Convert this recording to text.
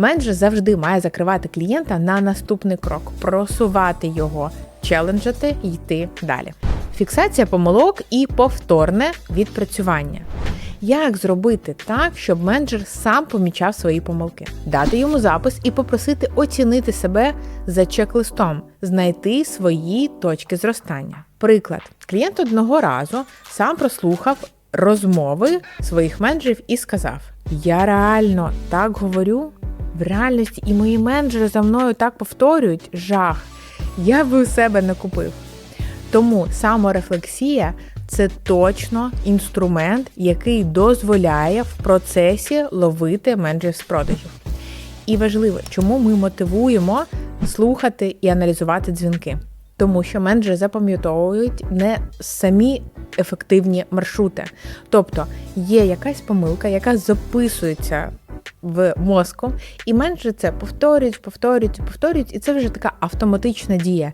Менеджер завжди має закривати клієнта на наступний крок, просувати його, челенджити і йти далі. Фіксація помилок і повторне відпрацювання. Як зробити так, щоб менеджер сам помічав свої помилки, дати йому запис і попросити оцінити себе за чек-листом, знайти свої точки зростання. Приклад, клієнт одного разу сам прослухав розмови своїх менеджерів і сказав: Я реально так говорю. В реальності і мої менеджери за мною так повторюють жах. Я би у себе не купив. Тому саморефлексія це точно інструмент, який дозволяє в процесі ловити менеджерів з продажів. І важливо, чому ми мотивуємо слухати і аналізувати дзвінки. Тому що менеджери запам'ятовують не самі ефективні маршрути. Тобто є якась помилка, яка записується в мозку, і менше це повторюють, повторюють, повторюють, і це вже така автоматична дія.